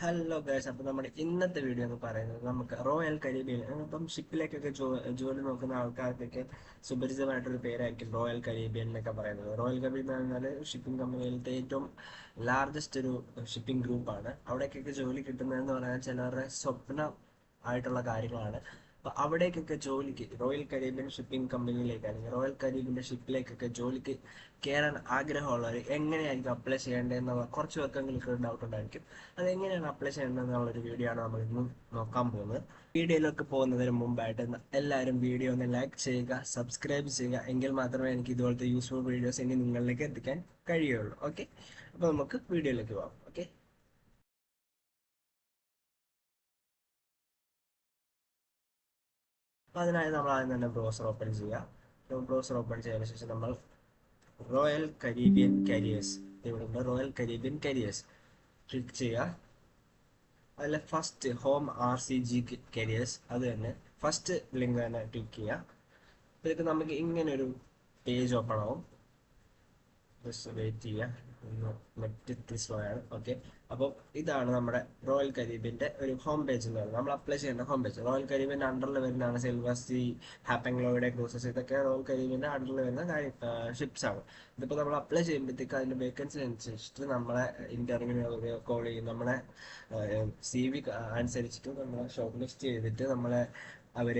Hello guys അപ്പോൾ നമ്മുടെ ഇന്നത്തെ വീഡിയോ എന്ന് പറയുന്നത് നമുക്ക് റോയൽ കരീബിയൻ ഇപ്പം ഷിപ്പിലേക്കൊക്കെ ജോലി നോക്കുന്ന ആൾക്കാർക്കൊക്കെ സുപരിചിതമായിട്ടൊരു പേരായിരിക്കും റോയൽ കരീബിയൻ എന്നൊക്കെ പറയുന്നത്. റോയൽ കരീബിയൻ എന്ന് പറഞ്ഞാൽ ഷിപ്പിംഗ് കമ്പനിയിലത്തെ ഏറ്റവും ലാർജസ്റ്റ് ഒരു ഷിപ്പിംഗ് ഗ്രൂപ്പാണ് അവിടേക്കൊക്കെ ജോലി കിട്ടുന്നതെന്ന് പറഞ്ഞാൽ ചിലരുടെ സ്വപ്നം ആയിട്ടുള്ള കാര്യങ്ങളാണ്. അപ്പൊ അവിടേക്കൊക്കെ ജോലിക്ക് റോയൽ കരീബിയൻ ഷിപ്പിംഗ് കമ്പനിയിലേക്ക് അല്ലെങ്കിൽ റോയൽ കരീബിന്റെ ഷിപ്പിലേക്കൊക്കെ ജോലിക്ക് കയറാൻ ആഗ്രഹമുള്ളവർ എങ്ങനെയായിരിക്കും അപ്ലൈ ചെയ്യേണ്ടതെന്നുള്ള കുറച്ച് പേർക്കെങ്കിലും ഒരു ഡൗട്ട് ഉണ്ടായിരിക്കും. അത് എങ്ങനെയാണ് അപ്ലൈ ചെയ്യേണ്ടതെന്നുള്ളൊരു വീഡിയോ ആണ് നമ്മൾ ഇന്ന് നോക്കാൻ പോകുന്നത്. വീഡിയോയിലേക്ക് പോകുന്നതിന് മുമ്പായിട്ട് എല്ലാവരും വീഡിയോ ഒന്ന് ലൈക്ക് ചെയ്യുക സബ്സ്ക്രൈബ് ചെയ്യുക എങ്കിൽ മാത്രമേ എനിക്ക് ഇതുപോലത്തെ യൂസ്ഫുൾ വീഡിയോസ് ഇനി നിങ്ങളിലേക്ക് എത്തിക്കാൻ കഴിയുള്ളൂ. ഓക്കെ അപ്പോൾ നമുക്ക് വീഡിയോയിലേക്ക് പോകാം ഓക്കെ അപ്പോൾ അതിനായി നമ്മൾ ആദ്യം തന്നെ ബ്രൗസർ ഓപ്പൺ ചെയ്യുക ബ്രൗസർ ഓപ്പൺ ചെയ്തതിനു ശേഷം നമ്മൾ റോയൽ കരീബിയൻ കരിയേഴ്സ് ഇവിടെ ഉണ്ട് റോയൽ കരീബിയൻ കരിയേഴ്സ് ക്ലിക്ക് ചെയ്യുക അതിൽ first home R C G careers അത് തന്നെ ഫസ്റ്റ് ലിങ്ക് തന്നെ ക്ലിക്ക് ചെയ്യുക ഇതൊക്കെ നമുക്ക് ഇങ്ങനെ ഒരു പേജ് ഓപ്പൺ ആവും. ജസ്റ്റ് വെയിറ്റ് ചെയ്യുക ഒന്ന് നെറ്റ് ഇത്തിരി സ്ലോ ഓക്കെ അപ്പോൾ ഇതാണ് നമ്മുടെ റോയൽ കരീബിന്റെ ഒരു ഹോം പേജ് എന്ന് പറയുന്നത്. നമ്മൾ അപ്ലൈ ചെയ്യുന്ന ഹോം പേജ് റോയൽ കരീബിന്റെ അണ്ടറിൽ വരുന്നതാണ് സിൽവർ സി ഹാപ്പംഗ്ലോയുടെ ക്രൂസസ് ഇതൊക്കെ റോയൽ കരീബിന്റെ അണ്ടറിൽ വരുന്ന കാര്യം ഷിപ്സ് ആണ്. ഇതിപ്പോൾ നമ്മൾ അപ്ലൈ ചെയ്യുമ്പോഴത്തേക്ക് അതിന്റെ വേക്കൻസി അനുസരിച്ചിട്ട് നമ്മളെ ഇന്റർവ്യൂ കോൾ ചെയ്യും. നമ്മളെ സി വി അനുസരിച്ചിട്ട് നമ്മളെ ഷോർട്ട് ലിസ്റ്റ് ചെയ്തിട്ട് നമ്മളെ അവർ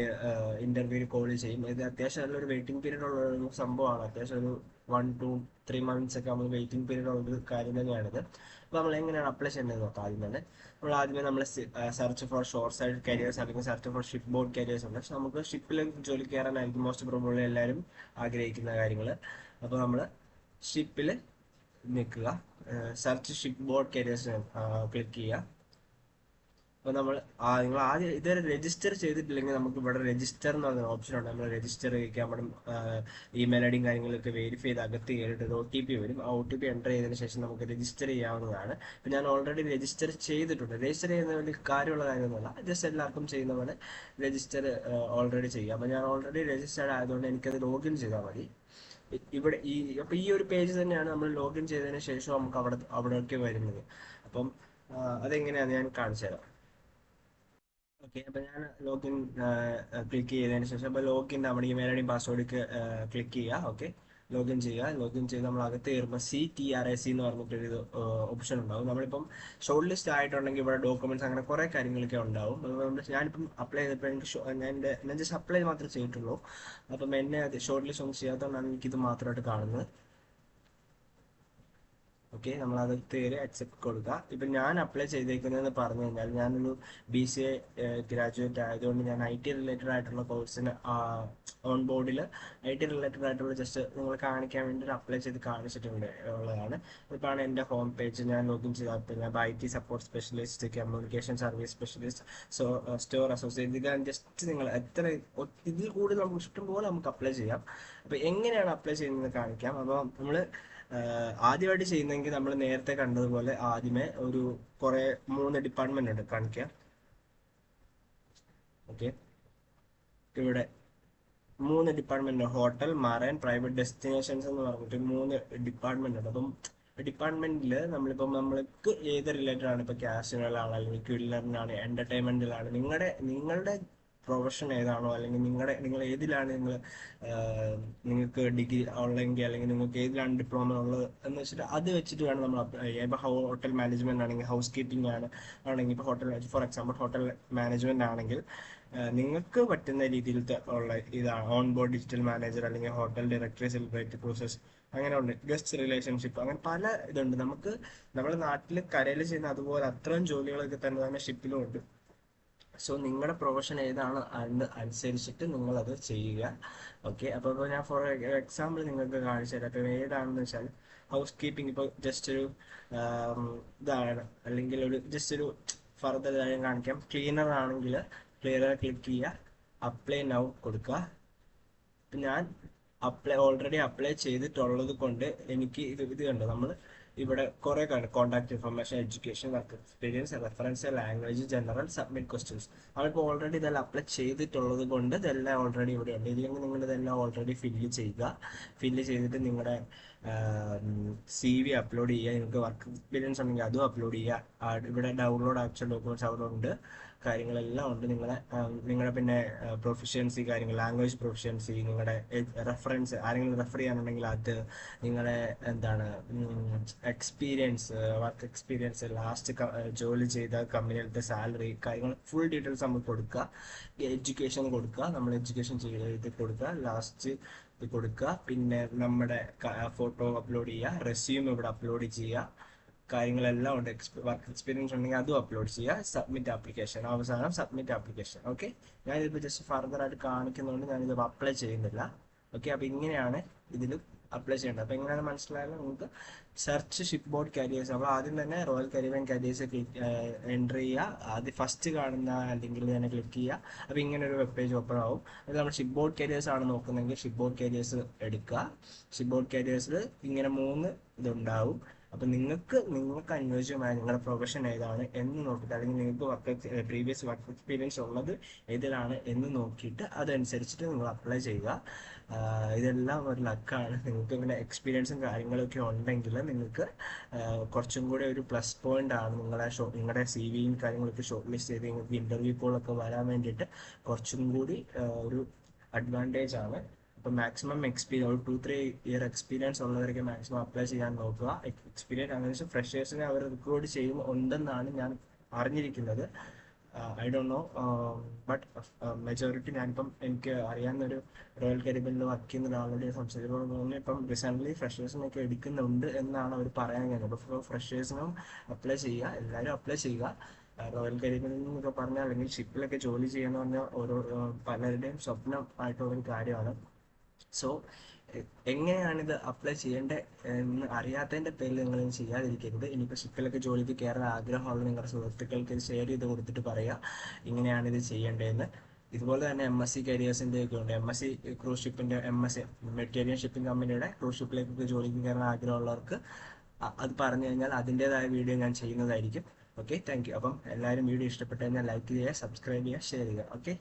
ഇന്റർവ്യൂവിൽ കോൾ ചെയ്യും. ഇത് അത്യാവശ്യം നല്ലൊരു വെയിറ്റിംഗ് പീരീഡ് ഉള്ള ഒരു സംഭവമാണ്. അത്യാവശ്യം ഒരു വൺ ടു ത്രീ മന്ത്സ് ഒക്കെ നമ്മൾ വെയിറ്റിംഗ് പീരീഡ് ഉള്ള ഒരു കാര്യം തന്നെയാണിത്. അപ്പോൾ നമ്മൾ എങ്ങനെയാണ് അപ്ലൈ ചെയ്യേണ്ടത് നോക്കാം ആദ്യം തന്നെ. നമ്മൾ ആദ്യമേ നമ്മൾ search for short side careers അല്ലെങ്കിൽ search for ship board careers ഉണ്ട്. പക്ഷെ നമുക്ക് ഷിപ്പിൽ ജോലി കയറാനായിരിക്കും മോസ്റ്റ് പ്രോബ്ലം എല്ലാവരും ആഗ്രഹിക്കുന്ന കാര്യങ്ങൾ അപ്പോൾ നമ്മൾ ഷിപ്പിൽ നിൽക്കുക. Search ship board careers click ചെയ്യുക. അപ്പോൾ നമ്മൾ നിങ്ങൾ ആദ്യം ഇതുവരെ രജിസ്റ്റർ ചെയ്തിട്ടില്ലെങ്കിൽ നമുക്ക് ഇവിടെ രജിസ്റ്റർ എന്ന് പറഞ്ഞ ഓപ്ഷൻ ഉണ്ട്. നമ്മൾ രജിസ്റ്റർ ചെയ്യിക്കാൻ നമ്മുടെ ഇമെയിൽ ഐ കാര്യങ്ങളൊക്കെ വെരിഫൈ ചെയ്ത് അകത്ത് കയറിയിട്ട് ഒ ടി പി വരും. ആ ഒ ടി പി എന്റർ ചെയ്തതിന് ശേഷം നമുക്ക് രജിസ്റ്റർ ചെയ്യാവുന്നതാണ്. ഇപ്പം ഞാൻ ഓൾറെഡി രജിസ്റ്റർ ചെയ്തിട്ടുണ്ട്. രജിസ്റ്റർ ചെയ്യുന്ന വലിയ കാര്യമുള്ള കാര്യമൊന്നുമല്ല. ജസ്റ്റ് എല്ലാവർക്കും ചെയ്യുന്ന പോലെ രജിസ്റ്റർ ഓൾറെഡി ചെയ്യാം. അപ്പം ഞാൻ ഓൾറെഡി രജിസ്റ്റേർഡ് ആയതുകൊണ്ട് എനിക്കത് ലോഗിൻ ചെയ്താൽ മതി. ഇവിടെ ഈ അപ്പൊ ഈ ഒരു പേജ് തന്നെയാണ് നമ്മൾ ലോഗിൻ ചെയ്തതിന് ശേഷം നമുക്ക് അവിടെ അവിടേക്ക് വരുന്നത്. അപ്പം അതെങ്ങനെയാണ് ഞാൻ കാണിച്ചു തരാം ഓക്കെ അപ്പോൾ ഞാൻ ലോഗിൻ ക്ലിക്ക് ചെയ്തതിന് ശേഷം അപ്പോൾ ലോഗിൻ നമ്മുടെ ഇമെയിൽ ഐ ഡി ക്ലിക്ക് ചെയ്യുക ഓക്കെ ലോഗിൻ ചെയ്യുക. ലോഗിൻ ചെയ്ത് നമ്മൾ അകത്ത് കയറുമ്പോൾ C T R A C എന്ന് പറഞ്ഞിട്ടൊരു ഓപ്ഷൻ ഉണ്ടാവും. നമ്മളിപ്പം ഷോർട്ട് ലിസ്റ്റ് ആയിട്ടുണ്ടെങ്കിൽ ഇവിടെ ഡോക്യുമെന്റ്സ് അങ്ങനെ കുറെ കാര്യങ്ങളൊക്കെ ഉണ്ടാവും. അതുകൊണ്ട് ഞാനിപ്പം അപ്ലൈ ചെയ്തപ്പോൾ എനിക്ക് ഞാൻ എന്റെ ഞാൻ ജസ്റ്റ് അപ്ലൈ മാത്രമേ ചെയ്തിട്ടുള്ളൂ. അപ്പം എന്നെ ഷോർട്ട് ലിസ്റ്റ് ഒന്നും ചെയ്യാത്തതുകൊണ്ടാണ് എനിക്കിത് മാത്രമായിട്ട് കാണുന്നത്. ഓക്കെ നമ്മൾ അത് കയറി അക്സെപ്റ്റ് കൊടുക്കുക. ഇപ്പൊ ഞാൻ അപ്ലൈ ചെയ്തേക്കുന്നതെന്ന് പറഞ്ഞു കഴിഞ്ഞാൽ ഞാനൊരു ബി സി എ ഗ്രാജുവേറ്റ് ആയതുകൊണ്ട് ഞാൻ ഐ ടി റിലേറ്റഡ് ആയിട്ടുള്ള കോഴ്സിന് ഓൺ ബോർഡിൽ ഐ ടി റിലേറ്റഡ് ആയിട്ടുള്ള ജസ്റ്റ് നിങ്ങൾ കാണിക്കാൻ വേണ്ടി അപ്ലൈ ചെയ്ത് കാണിച്ചിട്ടുണ്ട് ഉള്ളതാണ്. ഇപ്പോഴാണ് എന്റെ ഹോം പേജ് ഞാൻ ലോഗിൻ ചെയ്താൽ ഞാൻ I T support specialist communication service specialist so store associate ഇതാണ് ജസ്റ്റ് നിങ്ങൾ എത്ര ഇതിൽ കൂടുതൽ നമുക്ക് ഇഷ്ടംപോലെ നമുക്ക് അപ്ലൈ ചെയ്യാം. അപ്പൊ എങ്ങനെയാണ് അപ്ലൈ ചെയ്യുന്നത് കാണിക്കാം. അപ്പോൾ നമ്മൾ ആദ്യമായിട്ട് ചെയ്യുന്നെങ്കിൽ നമ്മൾ നേരത്തെ കണ്ടതുപോലെ ആദ്യമേ ഒരു കുറെ മൂന്ന് ഡിപ്പാർട്ട്മെന്റ് ഉണ്ട് കാണിക്കുക ഓക്കെ ഇവിടെ മൂന്ന് department hotel marine private destinations എന്ന് പറഞ്ഞിട്ട് മൂന്ന് ഡിപ്പാർട്ട്മെന്റ് ഉണ്ട്. അപ്പം ഡിപ്പാർട്ട്മെന്റിൽ നമ്മളിപ്പം നമ്മൾക്ക് ഏത് റിലേറ്റഡ് ആണ്? ഇപ്പൊ കാസിനോയിലാണ് അല്ലെങ്കിൽ ക്വില്ലറിനാണ് എന്റർടൈൻമെന്റിലാണ് നിങ്ങളുടെ നിങ്ങളുടെ പ്രൊഫഷൻ ഏതാണോ അല്ലെങ്കിൽ നിങ്ങളുടെ നിങ്ങൾ ഏതിലാണ് നിങ്ങൾ നിങ്ങൾക്ക് ഡിഗ്രി ഉള്ളെങ്കിൽ അല്ലെങ്കിൽ നിങ്ങൾക്ക് ഏതിലാണ് ഡിപ്ലോമ ഉള്ളത് എന്ന് വെച്ചിട്ട് അത് വെച്ചിട്ട് വേണം നമ്മൾ അപ്ലൈ ഇപ്പോൾ ഹോട്ടൽ മാനേജ്മെന്റ് ആണെങ്കിൽ ഹൗസ് കീപ്പിംഗ് ആണ്. ആണെങ്കിൽ ഇപ്പോൾ hotel for example hotel management ആണെങ്കിൽ നിങ്ങൾക്ക് പറ്റുന്ന രീതിയിലത്തെ ഉള്ള ഇതാണ്. ഓൺ ബോർഡ് ഡിജിറ്റൽ മാനേജർ അല്ലെങ്കിൽ ഹോട്ടൽ ഡയറക്ടറി സെലിബ്രേറ്റ് പ്രോസസ് അങ്ങനെ ഉണ്ട്. ഗസ്റ്റ് റിലേഷൻഷിപ്പ് അങ്ങനെ പല ഇതുണ്ട്. നമുക്ക് നമ്മുടെ നാട്ടിൽ കരയിൽ ചെയ്യുന്ന അതുപോലെ അത്രയും ജോലികളൊക്കെ തന്നെ തന്നെ ഷിപ്പിലും ഉണ്ട്. സോ നിങ്ങളുടെ പ്രൊഫഷൻ ഏതാണ് അതിന് അനുസരിച്ചിട്ട് നിങ്ങൾ അത് ചെയ്യുക. ഓക്കെ അപ്പോൾ ഇപ്പോൾ ഞാൻ ഫോർ എക്സാമ്പിൾ നിങ്ങൾക്ക് കാണിച്ചു തരാം. ഇപ്പോൾ ഏതാണെന്ന് വെച്ചാൽ ഹൗസ് കീപ്പിംഗ് ഇപ്പോൾ ജസ്റ്റ് ഒരു ഇതാണ്. അല്ലെങ്കിൽ ഒരു ജസ്റ്റ് ഒരു ഫർദർ കാര്യം കാണിക്കാം. ക്ലീനർ ആണെങ്കിൽ ക്ലിയർ ക്ലിക്ക് ചെയ്യുക. അപ്ലൈ നൗ കൊടുക്കുക. ഞാൻ അപ്ലൈ ഓൾറെഡി അപ്ലൈ ചെയ്തിട്ടുള്ളത് കൊണ്ട് എനിക്ക് ഇത് ഇത് കണ്ടു? നമ്മൾ ഇവിടെ കുറെ contact information education work experience reference language general submit questions അവർക്ക് ഓൾറെഡി ഇതെല്ലാം അപ്ലൈ ചെയ്തിട്ടുള്ളത് കൊണ്ട് ഇതെല്ലാം ഓൾറെഡി ഇവിടെ ഉണ്ട്. ഇതില്ലെങ്കിൽ നിങ്ങൾ ഇതെല്ലാം ഓൾറെഡി ഫില്ല് ചെയ്യുക. ഫില്ല് ചെയ്തിട്ട് നിങ്ങളുടെ സി വി അപ്ലോഡ് ചെയ്യുക. നിങ്ങൾക്ക് വർക്ക് എക്സ്പീരിയൻസ് ഉണ്ടെങ്കിൽ അതും അപ്ലോഡ് ചെയ്യുക. ഇവിടെ ഡൗൺലോഡ് ആക്ച്വൽ ഡോക്യുമെന്റ്സ് അവിടെ ഉണ്ട്. കാര്യങ്ങളെല്ലാം ഉണ്ട്. നിങ്ങളെ നിങ്ങളുടെ പിന്നെ പ്രൊഫഷ്യൻസി കാര്യങ്ങൾ ലാംഗ്വേജ് പ്രൊഫഷ്യൻസി നിങ്ങളുടെ റെഫറൻസ് ആരെങ്കിലും റെഫർ ചെയ്യാനുണ്ടെങ്കിൽ അത് നിങ്ങളുടെ എന്താണ് എക്സ്പീരിയൻസ് വർക്ക് എക്സ്പീരിയൻസ് ലാസ്റ്റ് ജോലി ചെയ്ത കമ്പനിയിലത്തെ സാലറി കാര്യങ്ങൾ ഫുൾ ഡീറ്റെയിൽസ് നമ്മൾ കൊടുക്കുക. എഡ്യൂക്കേഷൻ കൊടുക്കുക. നമ്മൾ എഡ്യൂക്കേഷൻ ചെയ്ത് കൊടുക്കുക. ലാസ്റ്റ് കൊടുക്കുക. പിന്നെ നമ്മുടെ ഫോട്ടോ അപ്ലോഡ് ചെയ്യുക. റെസ്യൂം ഇവിടെ അപ്ലോഡ് ചെയ്യുക. കാര്യങ്ങളെല്ലാം ഉണ്ട്. വർക്ക് എക്സ്പീരിയൻസ് ഉണ്ടെങ്കിൽ അതും അപ്ലോഡ് ചെയ്യുക. സബ്മിറ്റ് ആപ്ലിക്കേഷൻ അവസാനം സബ്മിറ്റ് ആപ്ലിക്കേഷൻ ഓക്കെ ഞാനിതിപ്പോൾ ജസ്റ്റ് ഫർദർ ആയിട്ട് കാണിക്കുന്നതുകൊണ്ട് ഞാനിത് അപ്ലൈ ചെയ്യുന്നില്ല. ഓക്കെ അപ്പോൾ ഇങ്ങനെയാണ് ഇതിൽ അപ്ലൈ ചെയ്യേണ്ടത്. അപ്പോൾ എങ്ങനെയാണ് മനസ്സിലായത് നിങ്ങൾക്ക് സെർച്ച് ഷിപ്പ് ബോർഡ് കാരിയേഴ്സ് അപ്പോൾ ആദ്യം തന്നെ റോയൽ കരീബിയൻ കാരിയേഴ്സ് എന്റർ ചെയ്യുക. ആദ്യം ഫസ്റ്റ് കാണുന്ന ലിങ്കിൽ തന്നെ ക്ലിക്ക് ചെയ്യുക. അപ്പോൾ ഇങ്ങനെ ഒരു വെബ് പേജ് ഓപ്പൺ ആവും. അത് നമ്മൾ ഷിപ്പ് ബോർഡ് കാരിയേഴ്സ് ആണ് നോക്കുന്നതെങ്കിൽ ഷിപ്പ് ബോർഡ് കാരിയേഴ്സ് എടുക്കുക. ഷിപ്പ് ബോർഡ് കാരിയേഴ്സിൽ ഇങ്ങനെ മൂന്ന് ഇതുണ്ടാവും. അപ്പൊ നിങ്ങൾക്ക് നിങ്ങൾക്ക് അനുയോജ്യമായ നിങ്ങളുടെ പ്രൊഫഷൻ ഏതാണ് എന്ന് നോക്കിയിട്ട് അല്ലെങ്കിൽ നിങ്ങൾക്ക് വർക്ക് പ്രീവിയസ് വർക്ക് എക്സ്പീരിയൻസ് ഉള്ളത് ഏതിലാണ് എന്ന് നോക്കിയിട്ട് അതനുസരിച്ചിട്ട് നിങ്ങൾ അപ്ലൈ ചെയ്യുക. ഇതെല്ലാം ഒരു ലക്കാണ് നിങ്ങൾക്ക് ഇങ്ങനെ എക്സ്പീരിയൻസും കാര്യങ്ങളൊക്കെ ഉണ്ടെങ്കിൽ നിങ്ങൾക്ക് കുറച്ചും കൂടി ഒരു പ്ലസ് പോയിന്റ് ആണ് നിങ്ങളെ ഷോ നിങ്ങളുടെ സി വിയും കാര്യങ്ങളൊക്കെ ഷോർട്ട് ലിസ്റ്റ് ചെയ്ത് നിങ്ങൾക്ക് ഇന്റർവ്യൂ കോളൊക്കെ വരാൻ വേണ്ടിയിട്ട് കുറച്ചും കൂടി ഒരു അഡ്വാന്റേജ് ആണ്. അപ്പോൾ മാക്സിമം എക്സ്പീരിയൻസ് ഒരു ടു ത്രീ ഇയർ എക്സ്പീരിയൻസ് ഉള്ളവരൊക്കെ മാക്സിമം അപ്ലൈ ചെയ്യാൻ നോക്കുക. എക്സ്പീരിയൻസ് അങ്ങനെ വെച്ചാൽ ഫ്രഷേഴ്സിനെ അവർ റിക്രൂട്ട് ചെയ്യും ഉണ്ടെന്നാണ് ഞാൻ അറിഞ്ഞിരിക്കുന്നത്. I don't know but majority ഞാനിപ്പം എനിക്ക് അറിയാവുന്ന ഒരു റോയൽ കരിബിനിൽ വർക്ക് ചെയ്യുന്ന ഒരാളോട് സംസാരിച്ചപ്പോൾ തോന്നുന്നു ഇപ്പം റീസെന്റ്ലി ഫ്രഷേഴ്സിനൊക്കെ എടുക്കുന്നുണ്ട് എന്നാണ് അവർ പറയാൻ കഴിഞ്ഞത് അപ്പോൾ ഫ്രഷേഴ്സിനും അപ്ലൈ ചെയ്യുക എല്ലാവരും അപ്ലൈ ചെയ്യുക. റോയൽ കരിബിയൻ എന്നൊക്കെ പറഞ്ഞാൽ അല്ലെങ്കിൽ ഷിപ്പിലൊക്കെ ജോലി ചെയ്യുന്ന പറഞ്ഞാൽ ഓരോ പലരുടെയും സ്വപ്നം ആയിട്ടുള്ള ഒരു കാര്യമാണ്. സോ എങ്ങനെയാണ് ഇത് അപ്ലൈ ചെയ്യേണ്ടത് എന്ന് അറിയാത്തതിന്റെ പേരിൽ നിങ്ങൾ ചെയ്യാതിരിക്കരുത്. ഇനിയിപ്പോൾ ഷിപ്പിലൊക്കെ ജോലിക്ക് കയറാൻ ആഗ്രഹമുള്ള നിങ്ങളുടെ സുഹൃത്തുക്കൾക്ക് ഇത് ഷെയർ ചെയ്ത് കൊടുത്തിട്ട് പറയുക ഇങ്ങനെയാണ് ഇത് ചെയ്യേണ്ടതെന്ന്. ഇതുപോലെ തന്നെ എം എസ് സി കരിയേഴ്സിന്റെ ഒക്കെ ഉണ്ട്. M S C cruise M S C material shipping കമ്പനിയുടെ ക്രൂസ് ഷിപ്പിലേക്ക് ജോലിക്ക് കയറാൻ ആഗ്രഹമുള്ളവർക്ക് അത് പറഞ്ഞു കഴിഞ്ഞാൽ അതിന്റെതായ വീഡിയോ ഞാൻ ചെയ്യുന്നതായിരിക്കും. ഓക്കെ താങ്ക് യു അപ്പം എല്ലാവരും വീഡിയോ ഇഷ്ടപ്പെട്ടു കഴിഞ്ഞാൽ ലൈക്ക് ചെയ്യുക സബ്സ്ക്രൈബ് ചെയ്യുക ഷെയർ ചെയ്യുക. ഓക്കെ